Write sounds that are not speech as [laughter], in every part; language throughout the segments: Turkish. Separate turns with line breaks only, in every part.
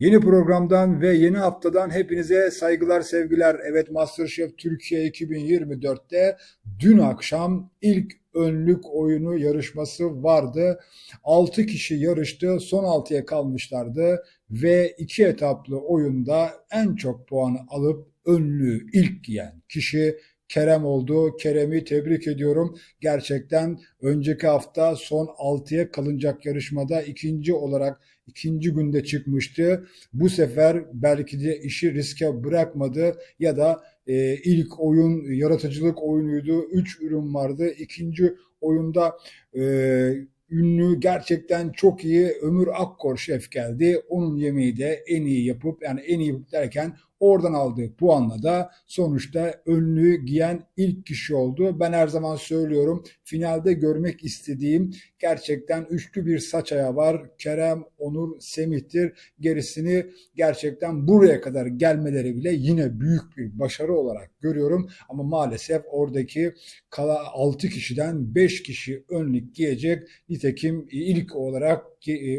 Yeni programdan ve yeni haftadan hepinize saygılar, sevgiler. Evet MasterChef Türkiye 2024'te dün akşam ilk önlük oyunu yarışması vardı. 6 kişi yarıştı, son 6'ya kalmışlardı ve iki etaplı oyunda en çok puanı alıp önlüğü ilk giyen kişi Kerem oldu. Kerem'i tebrik ediyorum. Gerçekten önceki hafta son 6'ya kalınacak yarışmada ikinci olarak ikinci günde çıkmıştı. Bu sefer belki de işi riske bırakmadı ya da e, ilk oyun yaratıcılık oyunuydu. Üç ürün vardı. İkinci oyunda e, ünlü gerçekten çok iyi Ömür Akkor şef geldi. Onun yemeği de en iyi yapıp yani en iyi derken oradan aldığı puanla da sonuçta önlüğü giyen ilk kişi oldu. Ben her zaman söylüyorum finalde görmek istediğim gerçekten üçlü bir saç ayağı var. Kerem, Onur, Semih'tir. Gerisini gerçekten buraya kadar gelmeleri bile yine büyük bir başarı olarak görüyorum. Ama maalesef oradaki kala 6 kişiden 5 kişi önlük giyecek. Nitekim ilk olarak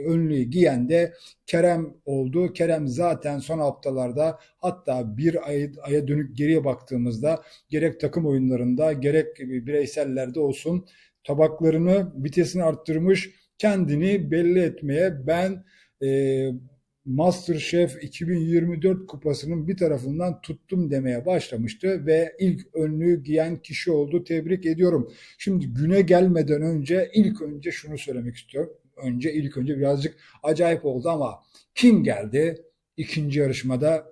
önlüğü giyen de Kerem oldu. Kerem zaten son haftalarda hatta bir ay, aya dönük geriye baktığımızda gerek takım oyunlarında gerek bireysellerde olsun tabaklarını vitesini arttırmış kendini belli etmeye ben e, MasterChef 2024 kupasının bir tarafından tuttum demeye başlamıştı ve ilk önlüğü giyen kişi oldu. Tebrik ediyorum. Şimdi güne gelmeden önce ilk önce şunu söylemek istiyorum. Önce ilk önce birazcık acayip oldu ama kim geldi? İkinci yarışmada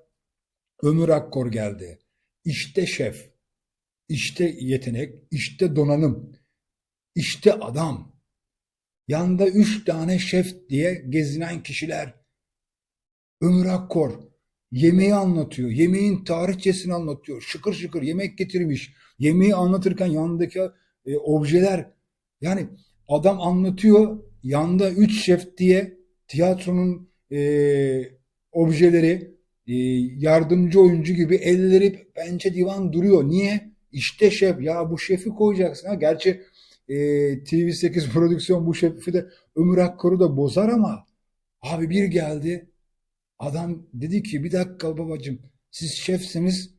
Ömür Akkor geldi. İşte şef, işte yetenek, işte donanım, işte adam. Yanda üç tane şef diye gezinen kişiler. Ömür Akkor yemeği anlatıyor. Yemeğin tarihçesini anlatıyor. Şıkır şıkır yemek getirmiş. Yemeği anlatırken yanındaki e, objeler yani adam anlatıyor. Yanda üç şef diye tiyatronun e, objeleri e, yardımcı oyuncu gibi elleri pençe divan duruyor. Niye? İşte şef. Ya bu şefi koyacaksın. Ha, gerçi e, TV8 [laughs] prodüksiyon bu şefi de Ömür Akkor'u da bozar ama abi bir geldi adam dedi ki bir dakika babacığım siz şefsiniz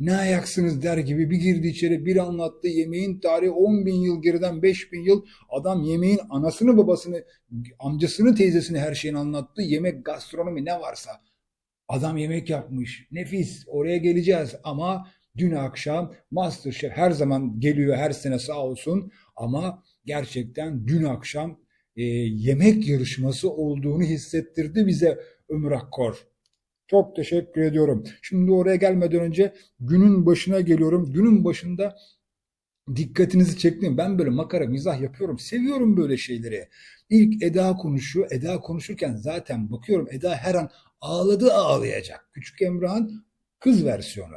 ne ayaksınız der gibi bir girdi içeri bir anlattı. Yemeğin tarihi 10 bin yıl geriden 5 bin yıl. Adam yemeğin anasını babasını amcasını teyzesini her şeyini anlattı. Yemek gastronomi ne varsa. Adam yemek yapmış. Nefis. Oraya geleceğiz. Ama dün akşam Masterchef her zaman geliyor her sene sağ olsun. Ama gerçekten dün akşam e, yemek yarışması olduğunu hissettirdi bize Ömür Akkor. Çok teşekkür ediyorum. Şimdi oraya gelmeden önce günün başına geliyorum. Günün başında dikkatinizi çektim. Ben böyle makara mizah yapıyorum. Seviyorum böyle şeyleri. İlk Eda konuşuyor. Eda konuşurken zaten bakıyorum Eda her an ağladı ağlayacak. Küçük Emrah'ın kız versiyonu.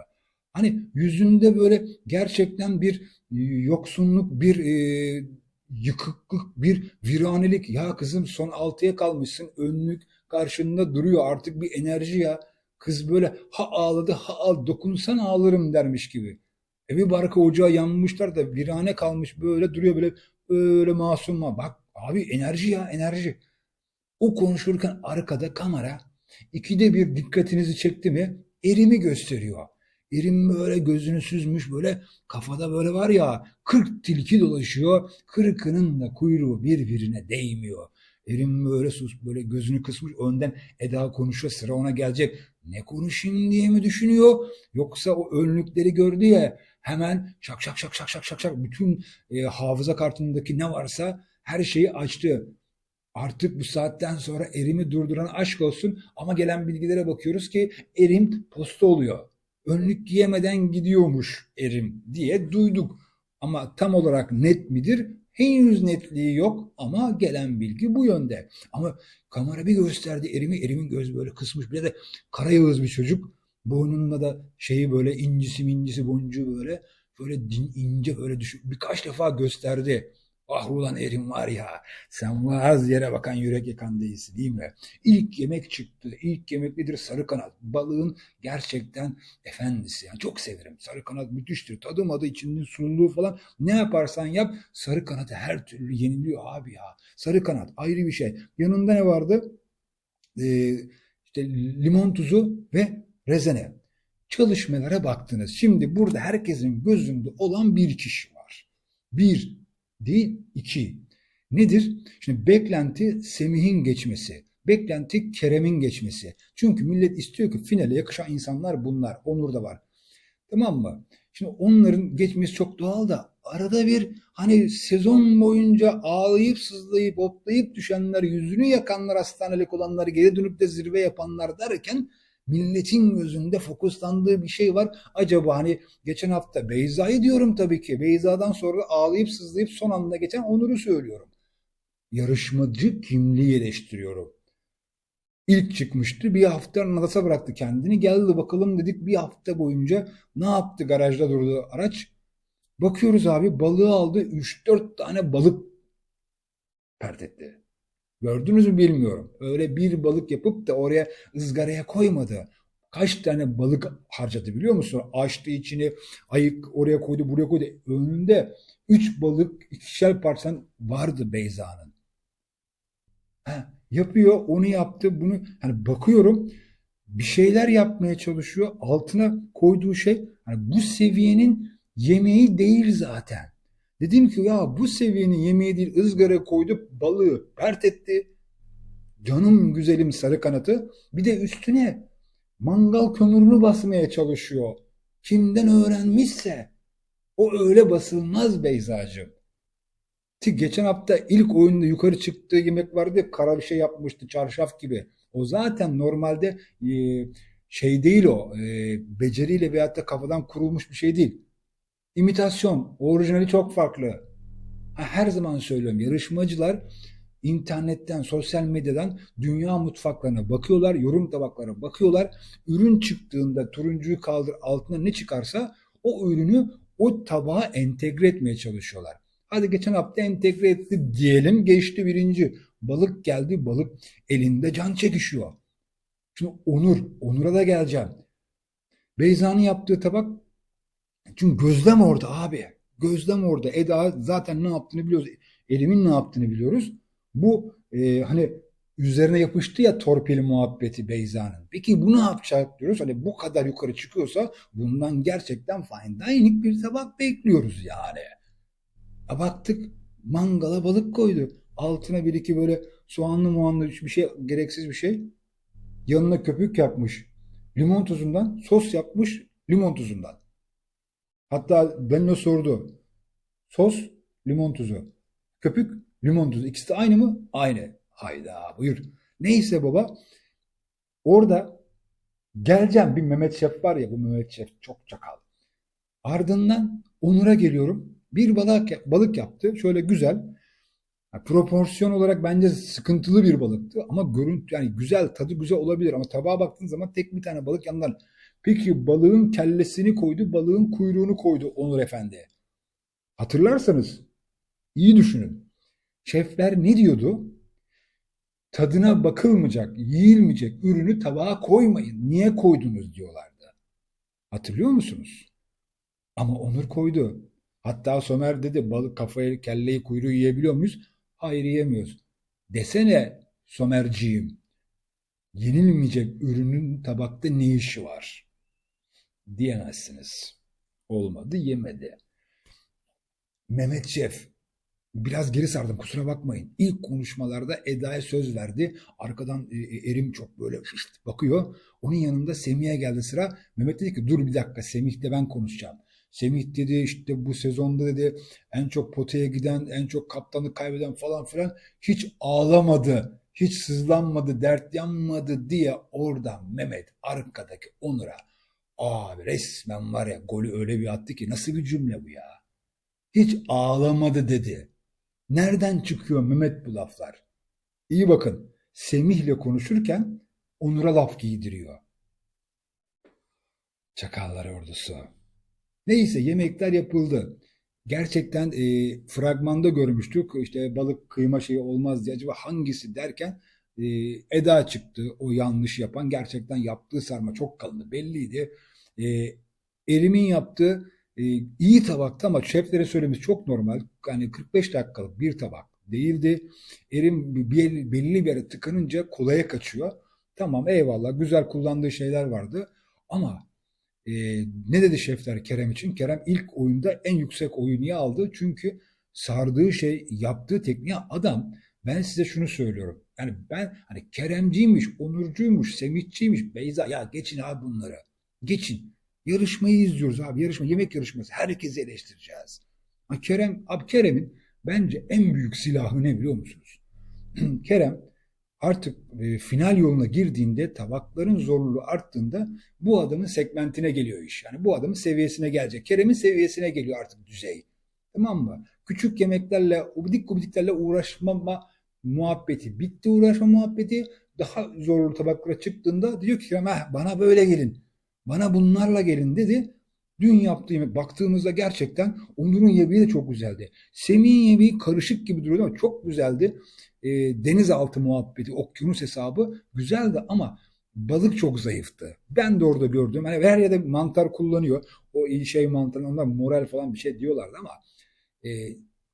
Hani yüzünde böyle gerçekten bir yoksunluk, bir e, yıkıklık, bir viranelik. Ya kızım son altıya kalmışsın önlük karşında duruyor artık bir enerji ya. Kız böyle ha ağladı ha ağladı dokunsan ağlarım dermiş gibi. Evi barka ocağı yanmışlar da virane kalmış böyle duruyor böyle böyle masum Bak abi enerji ya enerji. O konuşurken arkada kamera ikide bir dikkatinizi çekti mi erimi gösteriyor. Erim böyle gözünü süzmüş böyle kafada böyle var ya kırk tilki dolaşıyor. Kırkının da kuyruğu birbirine değmiyor. Erim böyle sus böyle gözünü kısmış önden Eda konuşuyor sıra ona gelecek. Ne konuşayım diye mi düşünüyor? Yoksa o önlükleri gördü ya hemen şak şak şak şak şak şak şak bütün e, hafıza kartındaki ne varsa her şeyi açtı. Artık bu saatten sonra erimi durduran aşk olsun ama gelen bilgilere bakıyoruz ki erim posta oluyor önlük giyemeden gidiyormuş erim diye duyduk. Ama tam olarak net midir? Henüz netliği yok ama gelen bilgi bu yönde. Ama kamera bir gösterdi erimi, erimin gözü böyle kısmış. Bir de karayağız bir çocuk. Boynunda da şeyi böyle incisi mincisi boncuğu böyle böyle ince böyle düşük birkaç defa gösterdi. Ah ulan erim var ya sen vaz yere bakan yürek yakan değilsin değil mi? İlk yemek çıktı. İlk yemek nedir? Sarı kanat. Balığın gerçekten efendisi. Yani çok severim. Sarı kanat müthiştir. Tadım adı içinin sunuluğu falan. Ne yaparsan yap sarı kanatı her türlü yeniliyor abi ya. Sarı kanat ayrı bir şey. Yanında ne vardı? Ee, işte limon tuzu ve rezene. Çalışmalara baktınız. Şimdi burada herkesin gözünde olan bir kişi var. Bir değil iki. Nedir? Şimdi beklenti Semih'in geçmesi. Beklenti Kerem'in geçmesi. Çünkü millet istiyor ki finale yakışan insanlar bunlar. Onur da var. Tamam mı? Şimdi onların geçmesi çok doğal da arada bir hani sezon boyunca ağlayıp sızlayıp hoplayıp düşenler, yüzünü yakanlar, hastanelik olanlar, geri dönüp de zirve yapanlar derken milletin gözünde fokuslandığı bir şey var. Acaba hani geçen hafta Beyza'yı diyorum tabii ki. Beyza'dan sonra ağlayıp sızlayıp son anda geçen Onur'u söylüyorum. Yarışmacı kimliği eleştiriyorum. İlk çıkmıştı. Bir hafta nadasa bıraktı kendini. Geldi bakalım dedik bir hafta boyunca ne yaptı garajda durdu araç. Bakıyoruz abi balığı aldı. 3-4 tane balık pert etti. Gördünüz mü bilmiyorum. Öyle bir balık yapıp da oraya ızgaraya koymadı. Kaç tane balık harcadı biliyor musun? Açtı içini, ayık oraya koydu, buraya koydu. Önünde 3 balık, ikişer parçan vardı Beyza'nın. Ha, yapıyor, onu yaptı, bunu hani bakıyorum bir şeyler yapmaya çalışıyor. Altına koyduğu şey hani bu seviyenin yemeği değil zaten. Dedim ki ya bu seviyenin yemeği değil ızgara koydu balığı pert etti. Canım güzelim sarı kanatı. Bir de üstüne mangal kömürünü basmaya çalışıyor. Kimden öğrenmişse o öyle basılmaz Beyzacığım. Ki geçen hafta ilk oyunda yukarı çıktığı yemek vardı kara bir şey yapmıştı çarşaf gibi. O zaten normalde şey değil o beceriyle veyahut da kafadan kurulmuş bir şey değil. İmitasyon, orijinali çok farklı. Her zaman söylüyorum yarışmacılar internetten, sosyal medyadan dünya mutfaklarına bakıyorlar, yorum tabaklarına bakıyorlar. Ürün çıktığında turuncuyu kaldır altına ne çıkarsa o ürünü o tabağa entegre etmeye çalışıyorlar. Hadi geçen hafta entegre etti diyelim geçti birinci. Balık geldi balık elinde can çekişiyor. Şimdi Onur, Onur'a da geleceğim. Beyza'nın yaptığı tabak çünkü gözlem orada abi. Gözlem orada. Eda zaten ne yaptığını biliyoruz. Elimin ne yaptığını biliyoruz. Bu e, hani üzerine yapıştı ya torpil muhabbeti Beyza'nın. Peki bu ne yapacak diyoruz. Hani bu kadar yukarı çıkıyorsa bundan gerçekten fine dining bir tabak bekliyoruz yani. A baktık mangala balık koydu. Altına bir iki böyle soğanlı muanlı bir şey gereksiz bir şey. Yanına köpük yapmış. Limon tuzundan sos yapmış limon tuzundan. Hatta benimle sordu. Sos, limon tuzu. Köpük, limon tuzu. İkisi de aynı mı? Aynı. Hayda buyur. Neyse baba. Orada geleceğim bir Mehmet Şef var ya bu Mehmet Şef çok çakal. Ardından Onur'a geliyorum. Bir balık, balık yaptı. Şöyle güzel. Yani proporsiyon olarak bence sıkıntılı bir balıktı ama görüntü yani güzel tadı güzel olabilir ama tabağa baktığın zaman tek bir tane balık yandan Peki balığın kellesini koydu, balığın kuyruğunu koydu Onur Efendi. Hatırlarsanız iyi düşünün. Şefler ne diyordu? Tadına bakılmayacak, yiyilmeyecek ürünü tabağa koymayın. Niye koydunuz diyorlardı. Hatırlıyor musunuz? Ama Onur koydu. Hatta Somer dedi balık kafayı, kelleyi, kuyruğu yiyebiliyor muyuz? Hayır yiyemiyoruz. Desene Somerciğim. Yenilmeyecek ürünün tabakta ne işi var? Diyemezsiniz. Olmadı yemedi. Mehmet Şef biraz geri sardım kusura bakmayın. İlk konuşmalarda Eda'ya söz verdi. Arkadan e, e, Erim çok böyle şişt bakıyor. Onun yanında Semih'e geldi sıra. Mehmet dedi ki dur bir dakika Semih'le ben konuşacağım. Semih dedi işte bu sezonda dedi en çok potaya giden, en çok kaptanlık kaybeden falan filan hiç ağlamadı, hiç sızlanmadı, dert yanmadı diye orada Mehmet arkadaki Onur'a Abi resmen var ya golü öyle bir attı ki nasıl bir cümle bu ya? Hiç ağlamadı dedi. Nereden çıkıyor Mehmet bu laflar? İyi bakın. Semih'le konuşurken Onur'a laf giydiriyor. Çakallar ordusu. Neyse yemekler yapıldı. Gerçekten e, fragmanda görmüştük. İşte balık kıyma şeyi olmaz diye acaba hangisi derken e, Eda çıktı. O yanlış yapan gerçekten yaptığı sarma çok kalındı. Belliydi. E, Erim'in yaptığı e, iyi tabakta ama şeflere söylemesi çok normal. Yani 45 dakikalık bir tabak değildi. Erim belli bir yere tıkanınca kolaya kaçıyor. Tamam eyvallah güzel kullandığı şeyler vardı ama e, ne dedi şefler Kerem için? Kerem ilk oyunda en yüksek oyu niye aldı? Çünkü sardığı şey, yaptığı tekniğe adam ben size şunu söylüyorum. Yani ben hani Keremciymiş, Onurcuymuş, Semihçiymiş, Beyza ya geçin abi bunları. Geçin. Yarışmayı izliyoruz abi. Yarışma, yemek yarışması. Herkesi eleştireceğiz. Ha, Kerem, abi Kerem'in bence en büyük silahı ne biliyor musunuz? [clears throat] Kerem artık e, final yoluna girdiğinde tabakların zorluğu arttığında bu adamın segmentine geliyor iş. Yani bu adamın seviyesine gelecek. Kerem'in seviyesine geliyor artık düzey. Tamam mı? Küçük yemeklerle, ubidik ubidiklerle uğraşmama muhabbeti bitti uğraşma muhabbeti. Daha zorlu tabaklara çıktığında diyor ki Kerem "Heh, bana böyle gelin. Bana bunlarla gelin dedi. Dün yaptığı yemek baktığımızda gerçekten Onur'un yemeği de çok güzeldi. Semih'in yemeği karışık gibi duruyordu ama çok güzeldi. E, denizaltı muhabbeti, okyanus hesabı güzeldi ama balık çok zayıftı. Ben de orada gördüm. Hani her yerde mantar kullanıyor. O şey mantarı, onlar moral falan bir şey diyorlardı ama e,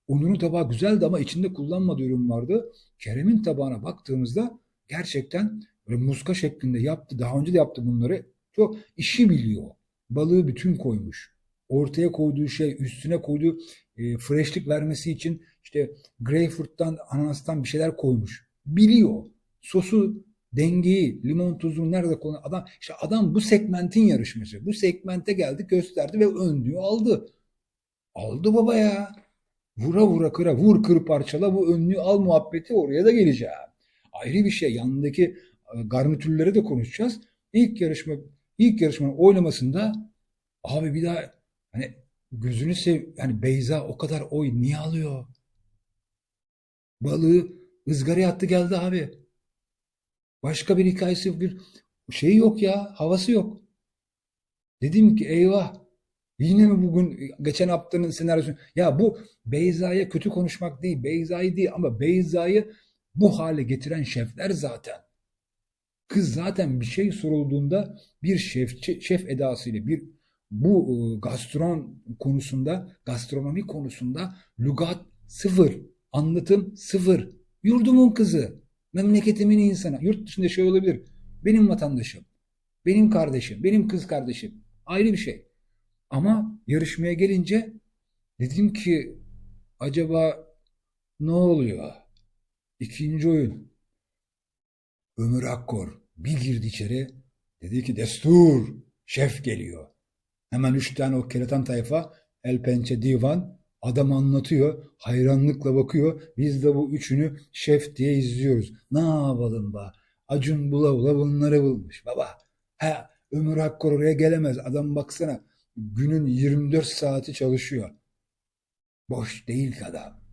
Onur'un tabağı güzeldi ama içinde kullanmadığı ürün vardı. Kerem'in tabağına baktığımızda gerçekten böyle muska şeklinde yaptı. Daha önce de yaptı bunları. Çok işi biliyor. Balığı bütün koymuş. Ortaya koyduğu şey, üstüne koyduğu e, freshlik vermesi için işte greyfurttan, ananastan bir şeyler koymuş. Biliyor. Sosu, dengeyi, limon tuzu nerede kullanıyor? Adam, işte adam bu segmentin yarışması. Bu segmente geldi, gösterdi ve önlüğü aldı. Aldı baba ya. Vura vura kıra, vur kır parçala bu önlüğü al muhabbeti oraya da geleceğim. Ayrı bir şey. Yanındaki e, garnitürleri de konuşacağız. İlk yarışma, ilk yarışmanın oynamasında abi bir daha hani gözünü sev, yani Beyza o kadar oy niye alıyor? Balığı ızgaraya attı geldi abi. Başka bir hikayesi bir şey yok ya, havası yok. Dedim ki eyvah Yine mi bugün geçen haftanın senaryosu? Ya bu Beyza'ya kötü konuşmak değil, Beyza'yı değil ama Beyza'yı bu hale getiren şefler zaten. Kız zaten bir şey sorulduğunda bir şef, şef edasıyla bir bu e, gastron konusunda, gastronomi konusunda lügat sıfır, anlatım sıfır. Yurdumun kızı, memleketimin insanı. Yurt dışında şey olabilir. Benim vatandaşım, benim kardeşim, benim kız kardeşim. Ayrı bir şey. Ama yarışmaya gelince dedim ki acaba ne oluyor? İkinci oyun. Ömür Akkor bir girdi içeri. Dedi ki destur şef geliyor. Hemen üç tane o keratan tayfa el pençe divan adam anlatıyor. Hayranlıkla bakıyor. Biz de bu üçünü şef diye izliyoruz. Ne yapalım ba? Acun bula bula bunları bulmuş baba. Ha, Ömür Akkor oraya gelemez. Adam baksana günün 24 saati çalışıyor. Boş değil ki adam.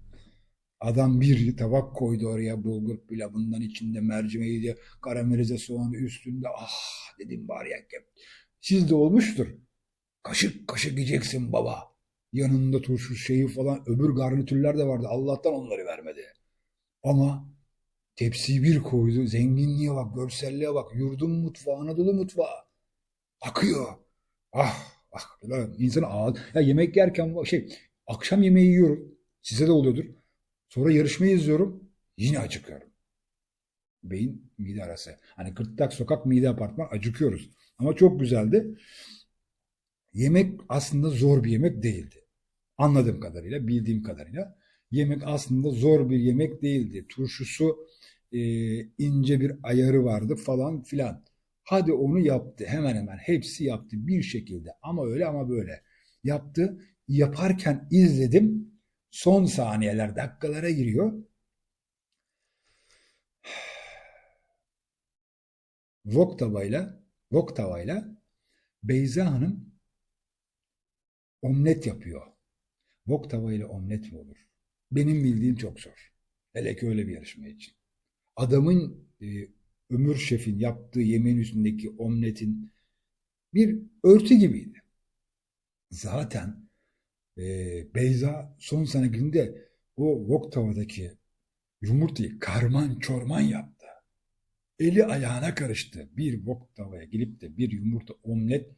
Adam bir tabak koydu oraya bulgur pilavından içinde mercimeği de karamelize soğanı üstünde. Ah dedim bari ya. Sizde olmuştur. Kaşık kaşık yiyeceksin baba. Yanında turşu şeyi falan öbür garnitürler de vardı. Allah'tan onları vermedi. Ama tepsi bir koydu. Zenginliğe bak, görselliğe bak. Yurdun mutfağı, Anadolu mutfağı. Akıyor. Ah Ah, insan ağır. Ya yemek yerken şey akşam yemeği yiyorum. Size de oluyordur. Sonra yarışmayı izliyorum. Yine acıkıyorum. Beyin mide arası. Hani gırtlak sokak mide apartman acıkıyoruz. Ama çok güzeldi. Yemek aslında zor bir yemek değildi. Anladığım kadarıyla, bildiğim kadarıyla. Yemek aslında zor bir yemek değildi. Turşusu e, ince bir ayarı vardı falan filan. Hadi onu yaptı. Hemen hemen hepsi yaptı bir şekilde. Ama öyle ama böyle. Yaptı. Yaparken izledim. Son saniyeler dakikalara giriyor. Wok tavayla, wok tavayla Beyza Hanım omlet yapıyor. Wok tavayla omlet mi olur? Benim bildiğim çok zor. Hele ki öyle bir yarışma için. Adamın e, Ömür Şef'in yaptığı yemeğin üstündeki omletin bir örtü gibiydi. Zaten e, Beyza son sene günde o wok tavadaki yumurtayı karman çorman yaptı. Eli ayağına karıştı. Bir wok tavaya gelip de bir yumurta omlet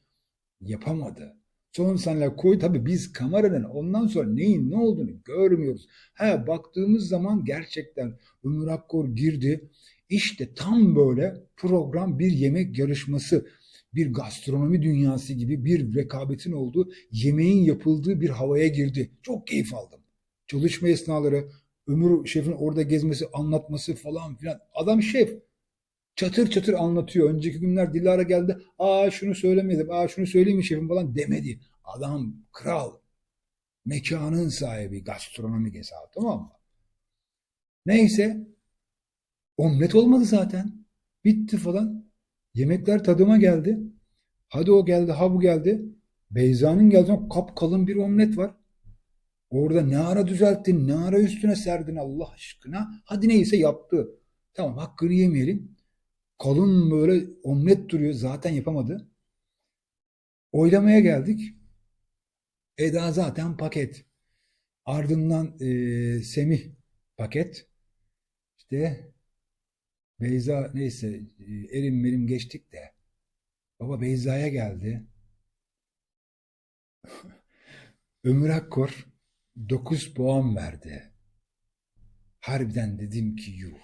yapamadı. Son sene koy tabi biz kameradan ondan sonra neyin ne olduğunu görmüyoruz. Ha baktığımız zaman gerçekten Ömür Akkor girdi İşte tam böyle program bir yemek yarışması, bir gastronomi dünyası gibi bir rekabetin olduğu, yemeğin yapıldığı bir havaya girdi. Çok keyif aldım. Çalışma esnaları, Ömür Şef'in orada gezmesi, anlatması falan filan. Adam şef. Çatır çatır anlatıyor. Önceki günler Dilara geldi. Aa şunu söylemedim. Aa şunu söyleyeyim mi şefim falan demedi. Adam kral. Mekanın sahibi. Gastronomik hesabı tamam mı? Neyse. Omlet olmadı zaten. Bitti falan. Yemekler tadıma geldi. Hadi o geldi, ha bu geldi. Beyza'nın geldiğinde kapkalın bir omlet var. Orada ne ara düzelttin, ne ara üstüne serdin Allah aşkına. Hadi neyse yaptı. Tamam hakkını yemeyelim. Kalın böyle omlet duruyor. Zaten yapamadı. Oylamaya geldik. Eda zaten paket. Ardından e, Semih paket. İşte Beyza neyse e, erim merim geçtik de. Baba Beyza'ya geldi. [laughs] Ömür Akkor 9 puan verdi. Harbiden dedim ki yuh.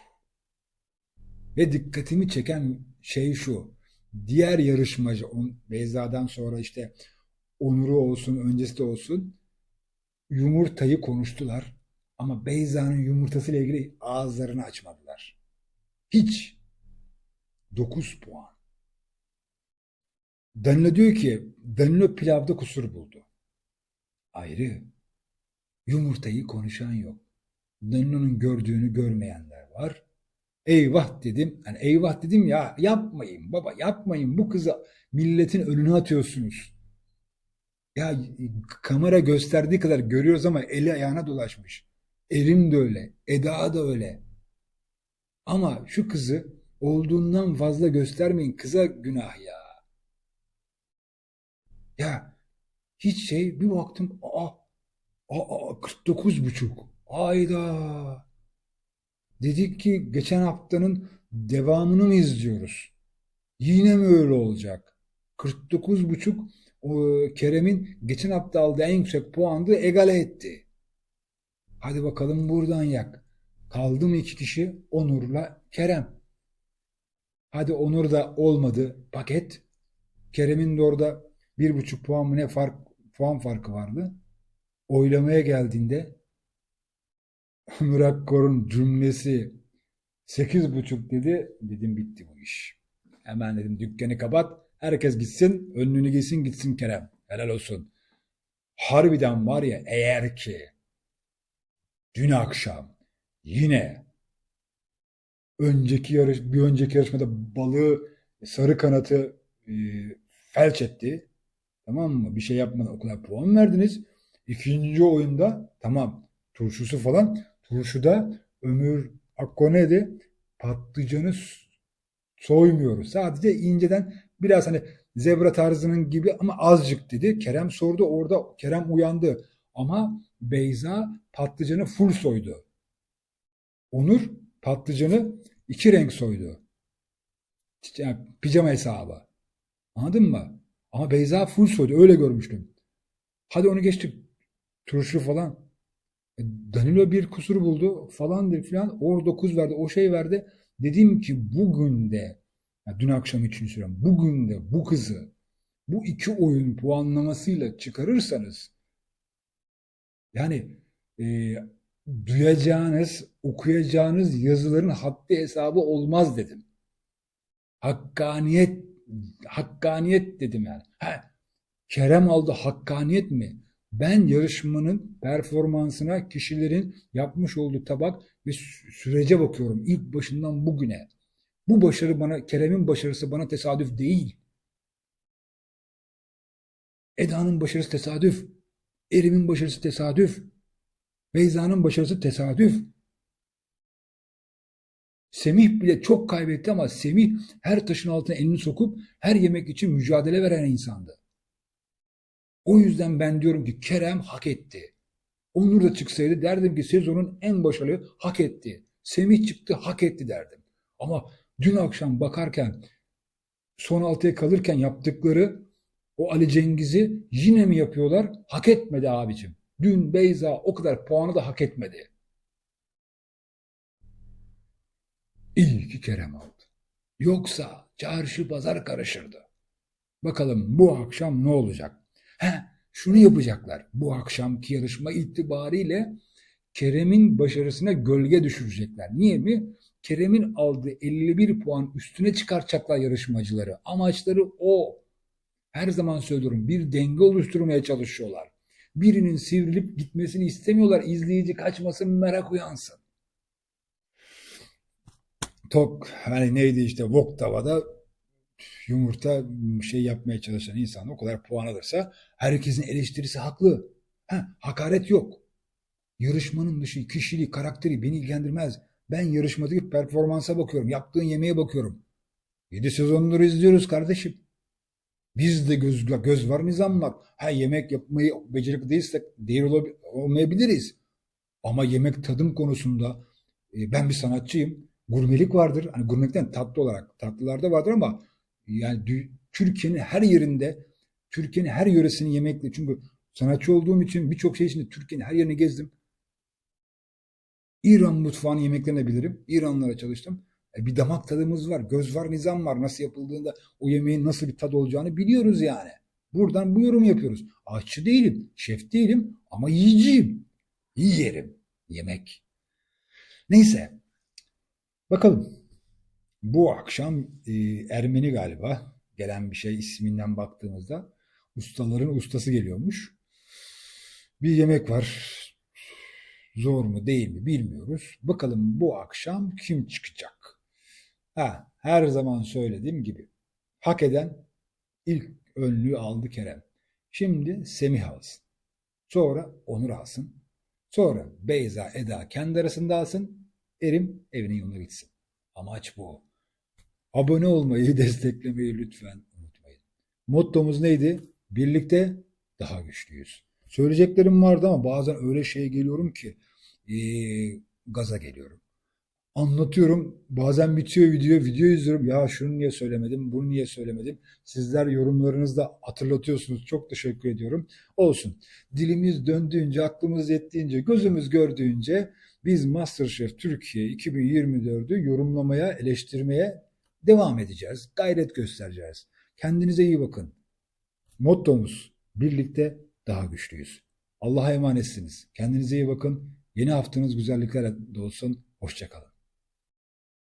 Ve dikkatimi çeken şey şu. Diğer yarışmacı Beyza'dan sonra işte Onur'u olsun, öncesi de olsun yumurtayı konuştular. Ama Beyza'nın yumurtası ile ilgili ağızlarını açmadılar. Hiç. 9 puan. Danilo diyor ki Danilo pilavda kusur buldu. Ayrı. Yumurtayı konuşan yok. Danilo'nun gördüğünü görmeyenler var. Eyvah dedim. Yani eyvah dedim ya yapmayın baba yapmayın bu kızı milletin önüne atıyorsunuz. Ya kamera gösterdiği kadar görüyoruz ama eli ayağına dolaşmış. Erim de öyle. Eda da öyle. Ama şu kızı olduğundan fazla göstermeyin. Kıza günah ya. Ya hiç şey bir baktım. Aa, aa 49 buçuk. Ayda. Dedik ki geçen haftanın devamını mı izliyoruz? Yine mi öyle olacak? 49 buçuk Kerem'in geçen hafta aldığı en yüksek puandı egale etti. Hadi bakalım buradan yak. Kaldı mı iki kişi? Onur'la Kerem. Hadi Onur da olmadı paket. Kerem'in de orada bir buçuk puan mı ne fark, puan farkı vardı. Oylamaya geldiğinde [laughs] Murakkor'un cümlesi sekiz buçuk dedi. Dedim bitti bu iş. Hemen dedim dükkanı kapat. Herkes gitsin. Önlüğünü giysin gitsin Kerem. Helal olsun. Harbiden var ya eğer ki dün akşam yine önceki yarış bir önceki yarışmada balığı sarı kanatı e, felç etti. Tamam mı? Bir şey yapmadan o kadar puan verdiniz. İkinci oyunda tamam turşusu falan turşuda Ömür Akkone'de patlıcanı soymuyoruz. Sadece inceden biraz hani zebra tarzının gibi ama azıcık dedi. Kerem sordu orada Kerem uyandı. Ama Beyza patlıcanı full soydu. Onur patlıcanı iki renk soydu. Yani pijama hesabı. Anladın mı? Ama Beyza full soydu. Öyle görmüştüm. Hadi onu geçtik. Turşu falan. E, Danilo bir kusur buldu falan dedi filan. Or 9 verdi. O şey verdi. Dedim ki bugün de yani dün akşam için söylüyorum. Bugün de bu kızı bu iki oyun puanlamasıyla çıkarırsanız yani e, duyacağınız, okuyacağınız yazıların haddi hesabı olmaz dedim. Hakkaniyet, hakkaniyet dedim yani. Ha, Kerem aldı hakkaniyet mi? Ben yarışmanın performansına, kişilerin yapmış olduğu tabak ve sürece bakıyorum ilk başından bugüne. Bu başarı bana, Kerem'in başarısı bana tesadüf değil. Eda'nın başarısı tesadüf. Erim'in başarısı tesadüf. Beyza'nın başarısı tesadüf. Semih bile çok kaybetti ama Semih her taşın altına elini sokup her yemek için mücadele veren insandı. O yüzden ben diyorum ki Kerem hak etti. Onur da çıksaydı derdim ki sezonun en başarılı hak etti. Semih çıktı hak etti derdim. Ama dün akşam bakarken son altıya kalırken yaptıkları o Ali Cengiz'i yine mi yapıyorlar? Hak etmedi abicim. Dün Beyza o kadar puanı da hak etmedi. İyi ki Kerem aldı. Yoksa çarşı pazar karışırdı. Bakalım bu akşam ne olacak? He, şunu yapacaklar. Bu akşamki yarışma itibariyle Kerem'in başarısına gölge düşürecekler. Niye mi? Kerem'in aldığı 51 puan üstüne çıkartacaklar yarışmacıları. Amaçları o. Her zaman söylüyorum bir denge oluşturmaya çalışıyorlar. Birinin sivrilip gitmesini istemiyorlar. İzleyici kaçmasın, merak uyansın. Tok hani neydi işte wok tavada yumurta şey yapmaya çalışan insan o kadar puan alırsa herkesin eleştirisi haklı. Ha, hakaret yok. Yarışmanın dışı kişiliği, karakteri beni ilgilendirmez. Ben yarışmadaki performansa bakıyorum. Yaptığın yemeğe bakıyorum. 7 sezonları izliyoruz kardeşim. Biz de göz, göz var nizam var. Ha yemek yapmayı becerikli değilsek değil olmayabiliriz. Ama yemek tadım konusunda e, ben bir sanatçıyım. Gurmelik vardır. Hani gurmelikten tatlı olarak tatlılarda vardır ama yani Türkiye'nin her yerinde Türkiye'nin her yöresinin yemekli. Çünkü sanatçı olduğum için birçok şey içinde Türkiye'nin her yerini gezdim. İran mutfağının yemeklerini bilirim. İranlara çalıştım. E, bir damak tadımız var. Göz var, nizam var. Nasıl yapıldığında o yemeğin nasıl bir tad olacağını biliyoruz yani. Buradan bu yorum yapıyoruz. Aşçı değilim, şef değilim ama yiyeceğim. İyi. Yemek. Neyse. Bakalım. Bu akşam e, Ermeni galiba gelen bir şey isminden baktığımızda ustaların ustası geliyormuş. Bir yemek var. Zor mu değil mi bilmiyoruz. Bakalım bu akşam kim çıkacak? Ha, her zaman söylediğim gibi hak eden ilk önlüğü aldı Kerem. Şimdi Semih alsın. Sonra Onur alsın. Sonra Beyza, Eda kendi arasında alsın. Erim evinin yoluna gitsin. Amaç bu. Abone olmayı, [laughs] desteklemeyi lütfen unutmayın. Mottomuz neydi? Birlikte daha güçlüyüz. Söyleyeceklerim vardı ama bazen öyle şey geliyorum ki eee, gaza geliyorum. Anlatıyorum. Bazen bitiyor video, video izliyorum. Ya şunu niye söylemedim, bunu niye söylemedim? Sizler yorumlarınızda hatırlatıyorsunuz. Çok teşekkür ediyorum. Olsun. Dilimiz döndüğünce, aklımız yettiğince, gözümüz gördüğünce biz MasterChef Türkiye 2024'ü yorumlamaya, eleştirmeye devam edeceğiz. Gayret göstereceğiz. Kendinize iyi bakın. Mottomuz birlikte daha güçlüyüz. Allah'a emanetsiniz. Kendinize iyi bakın. Yeni haftanız güzelliklerle dolsun. Hoşçakalın.